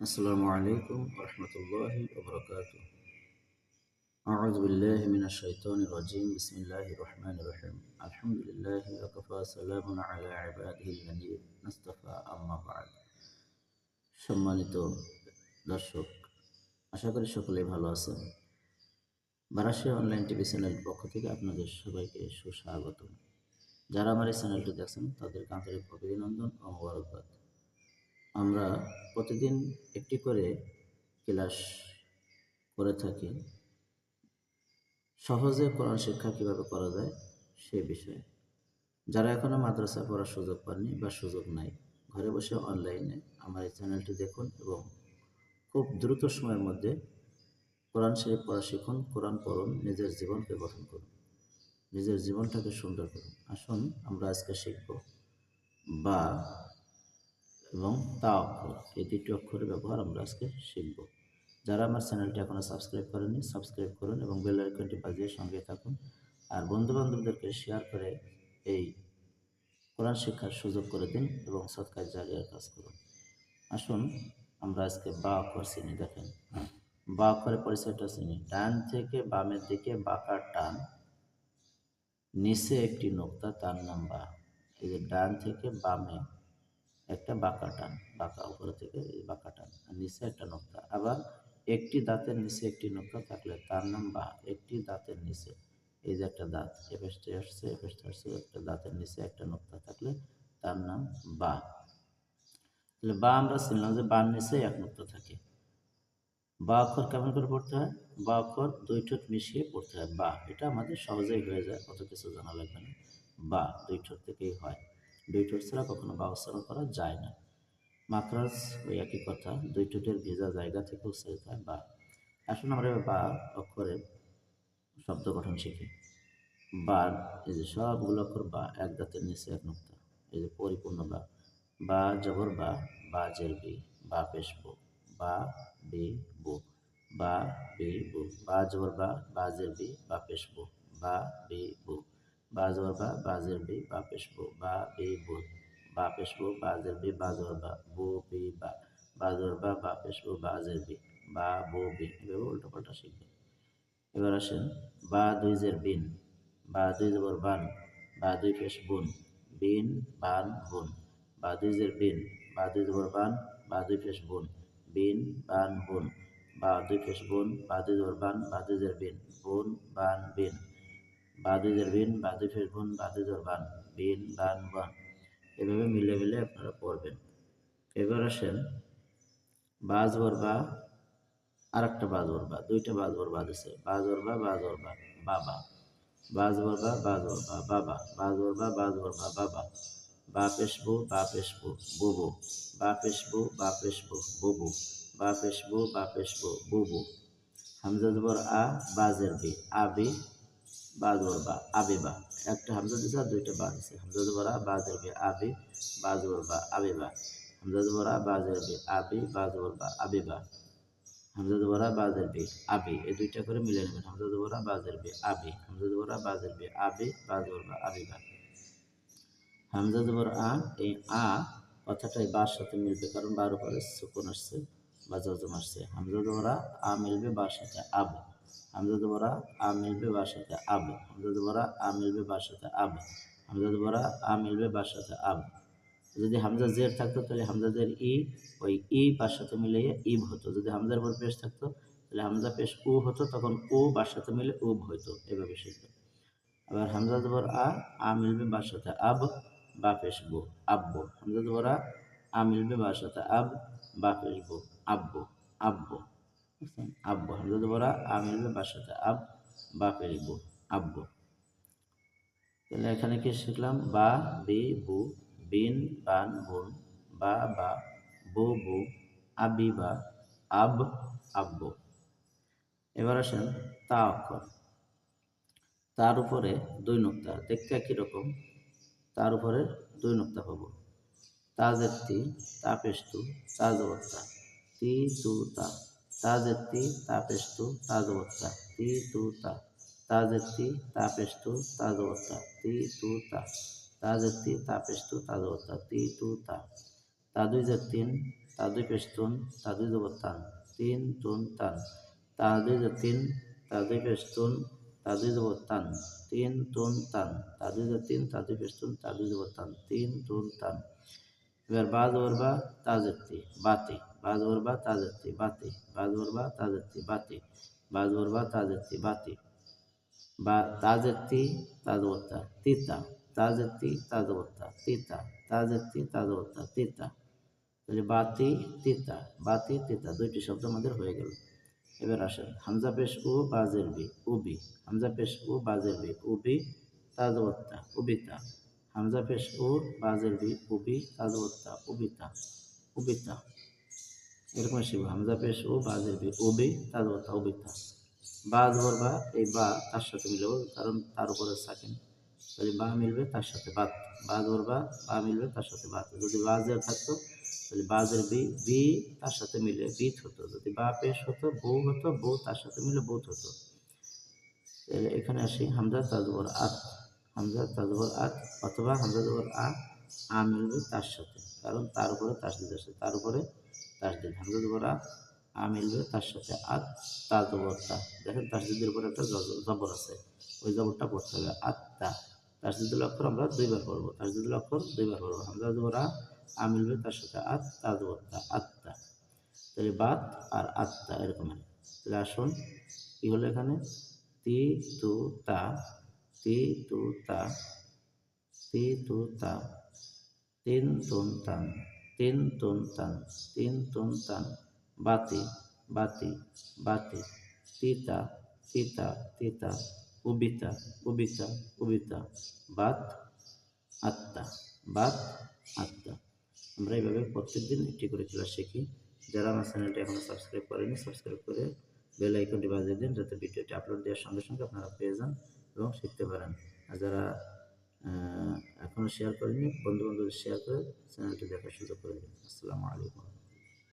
السلام عليكم ورحمة الله وبركاته أعوذ بالله من الشيطان الرجيم بسم الله الرحمن الرحيم الحمد لله وكفى سلام على عباده الذين اصطفى أما بعد সম্মানিত দর্শক আশা করি সকলেই ভালো আছেন বারাসিয়া অনলাইন টিভি চ্যানেলের পক্ষ থেকে আপনাদের সবাইকে সুস্বাগত যারা আমার এই চ্যানেলটি দেখছেন তাদেরকে আন্তরিক অভিনন্দন ও মোবারকবাদ আমরা প্রতিদিন একটি করে ক্লাস করে থাকি। সহজে কোরআন শিক্ষা কীভাবে করা যায় সে বিষয়ে। যারা এখনও মাদ্রাসা পড়ার সুযোগ পাননি বা সুযোগ নাই, ঘরে বসে অনলাইনে আমার এই চ্যানেলটি দেখুন এবং খুব দ্রুত সময়ের মধ্যে কোরআন শরীফ পড়া শিখুন, কোরআন পড়ুন, নিজের জীবনকে গঠন করুন, নিজের জীবনটাকে সুন্দর করুন। আসুন আমরা আজকে শিখব বা এবং তা অক্ষর, এই দুটি অক্ষরের ব্যবহার আমরা আজকে শিখব। যারা আমার চ্যানেলটি এখনও সাবস্ক্রাইব করেননি, সাবস্ক্রাইব করুন এবং বেল আইকনটি বাজিয়ে সঙ্গে থাকুন। আর বন্ধু বান্ধবদেরকে শেয়ার করে এই কোরআন শিক্ষার সুযোগ করে দিন এবং সৎকার জারিয়ার কাজ করুন। আসুন, আমরা আজকে বা অক্ষর চিনি, দেখেন। বা অক্ষরের পরিচয়টা চিনি। ডান থেকে বামের দিকে বাঁকার টান, নিচে একটি নোক্তা, তার নাম বা। এই যে ডান থেকে বামে একটা বাঁকা টান, বাঁকা উপরে থেকে এই বাঁকা টান, আর নিচে একটা নোক্তা। আবার একটি দাঁতের নিচে একটি নোক্তা থাকলে তার নাম বা, একটি দাঁতের নিচে। এই যে একটা দাঁত এফেসতে আসছে এফেসতে আসছে, একটা দাঁতের নিচে একটা নোক্তা থাকলে তার নাম বা। তাহলে বা আমরা শুনলাম যে বার নিচে এক নোক্তা থাকে। বা অক্ষর কেমন করে পড়তে হয়? বা অক্ষর দুই ঠোঁট মিশিয়ে পড়তে হয়, বা। এটা আমাদের সহজেই হয়ে যায়, অত কিছু জানা লাগবে না। বা দুই ঠোঁট থেকেই হয়। দুই ঠোঁট ছাড়া কখনো বা উচ্চারণ করা যায় না। মাকরাজ ওই একই কথা, দুই ঠোঁটের ভেজা জায়গা থেকে উচ্চারিত হয় বা, আসুন আমরা বা অক্ষরের শব্দ গঠন শিখি। বা, এই যে সবগুলো অক্ষর বা, এক দাঁতের নিচে এক নুক্তা। এই যে পরিপূর্ণ বা বা জবর বা বা জের বি, বা পেশ বো, বা বি বো, বা বি বো, বা জবর বা বা জের বি, বা পেশ বো, বা বি বো। বা জবর বা বা জের বি বা পেশ বো বা বি বো বা পেশ বো বা জবর বা বো বি বা বা জবর বা বা পেশ বো বা বি বা বো বি এভাবে উল্টো পাল্টা শিখবে। এবার আসেন, বা দুই জের বিন, বা দুই জবর বান, বা দুই পেশ বুন, বিন, বান বুন বা দুই জের বিন, বা দুই জবর বান, বা দুই পেশ বুন, বিন, বান বুন বা দুই পেশ বুন বা দুই জবর বান, বা দুই জের বিন, বুন, বান, বিন। বা দুই জের বিন বা দুই পেশ বুন বান, বিন, বান। এভাবে মিলে মিলে আপনারা পড়বেন। এবার আসেন বাজবর বা আর একটা বাজবর বা, দুইটা বাজবর বাদ আছে। বাজবর বা বাজবর বা, বাবা। বাজবর বা বাজবর বা, বাবা। বাজবর বা বাজবর বা, বাবা। বা পেশবু বা পেশবু বুবু। বা পেশবু বা পেশবু বুবু। বা পেশবু বা পেশবু বুবু। হামজা জবর আ, বাজের বি আবি বা আবিবা একটা হামজা দিছে আর দুইটা বা দিছে। হামজা জবর আ বাজের বি আবি, বা হামজা জবর আ বাজের বি আবি, বা হামজা বাজের বি আবি, এই দুইটা করে মিলে নেবেন। হামজা বাজের বি আবি, হামজা জবরা বি আবি বাজবর বা আবিবা হামজা জবর এই আ কথাটা এই বার সাথে মিলবে, কারণ বার উপরে সুকুন আসছে বা জজম আসছে। হামজা জবরা আ মিলবে বার সাথে আব হামজা জবরা আ মিলবে বার আব। হামজা জবরা আ মিলবে বার আব। হামজা জবরা আ মিলবে বার আব। যদি হামজা জের থাকতো, তাহলে হামজা ই, ওই ই বার মিলিয়ে ইব হতো। যদি হামজার পর পেশ থাকতো, তাহলে হামজা পেশ উ হতো, তখন উ বার সাথে মিলে উব হইতো। এভাবে শিখবে আবার হামজা জবর আ আ মিলবে বার সাথে আব, বা পেশ বু, আব্বু। হামজা জবর আ আ মিলবে বার সাথে আব, বা পেশ বু, আব্বু আব্বু। আব্বু হামজা জবর আ আ মিলবে সাথে আব বা পেশ বু আব্বু। তাহলে এখানে কি শিখলাম? বা, বি, বু, বিন বান বুন, বা বা, বু বু, আবি, বা, আব, আব্বু। এবার আসেন তা অক্ষর তার উপরে দুই নোক্তা। দেখতে একই রকম। তার উপরে দুই নোক্তা পাবো। তাজেত্তি তা পেস্তু তাজবত্তা তি তু তা তাজেত্তি তা পেস্তু তাজবত্তা। তি তু তা। তাজেত্তি তা পেস্তু তাজবত্তা। তি তু তা। তাজেত্তি তা পেস্তু তাজবত্তা। তি তু তা। তা দুই জের তিন তা দুই পেশ তুন। জবর তান তিন তুন তান তা দুই জবর তিন। তুন দুই তান তিন তুন তান। তা দুই জবর তিন পেশ তুন বা জবর বা তাজত্তি। বাতি। বা জবর বা তাজত্তি, বাতি। বা জবর বা তাজত্তি, বাতি। বা জবর বা তাজত্তি, বাতি। বা তাজত্তি, তাজবত্তা, তিতা। তাজত্তি, তাজবত্তা, তিতা। তাজত্তি, তাজবত্তা, তিতা। তাহলে বাতি, তিতা। বাতি, তিতা, দুইটি শব্দ আমাদের হয়ে গেল। এবার আসেন, হামজা পেশ ও বাজের বি, উবি। হামজা পেশ ও বাজের বি, উবি, তাজবত্তা, উবিতা। হামজা পেশ ও বাজের বি, উবি, তাজবত্তা, উবিতা। উবিতা। এরকম শিব হামজা পেশ ও বাজের বি উবি তাজবত্তা উবিতা বা জবর বা, এই বা, তার সাথে মিলবে, কারণ তার উপরে সাকিন। তাহলে বা মিলবে, তার সাথে বাত বা জবর বা বা মিলবে, তার সাথে বাত যদি বা জের থাকতো, তাহলে বাজের বি বি, তার সাথে মিলে বিত হতো। যদি বা পেশ হতো, বউ হতো, বউ তার সাথে মিলে বোধ হতো। তাহলে এখানে আসি, হামজা তাজবর আত। হামজা তাজবর আত, অথবা হামজা জবর আ আ মিলবে তার সাথে। কারণ তার উপরে তাসদিদ আছে। তার উপরে তাসদিদ হামজা জবর আ মিলবে তার সাথে। আত তা জবরটা, দেখেন তাসদিদের উপরে একটা জ- জবর আছে। ওই জবরটা পড়তে হবে। আত্মা তাসদিদুল অক্ষর আমরা দুইবার পড়ব। তাসদিদুল অক্ষর দুইবার পড়ব। হামজা জবর আ মিলবে তার সাথে। আত তা জবরটা আত্মা তাহলে বাত আর আত্মা এরকম। তাহলে আসুন, কি হলো এখানে? তি, তু, তা। তি, তু, তা। তি, তু, তা। তিন, তুন, তান। তিন তুন তান তিন তুন তান বাতি বাতি বাতি তিতা তিতা তিতা উবিতা উবিতা উবিতা বাত আত্মা বাত আত্মা আমরা এইভাবে প্রত্যেকদিন একটি করে ক্লাস শিখি। যারা আমার চ্যানেলটি এখনও সাবস্ক্রাইব করেনি সাবস্ক্রাইব করে বেল আইকনটি বাজিয়ে দিন, যাতে ভিডিওটি আপলোড দেওয়ার সঙ্গে সঙ্গে আপনারা পেয়ে যান এবং শিখতে পারেন। আর যারা এখনও শেয়ার করেনি বন্ধু বান্ধব শেয়ার করে চ্যানেলটি দেখার সুযোগ করে দিন। আসসালামু আলাইকুম।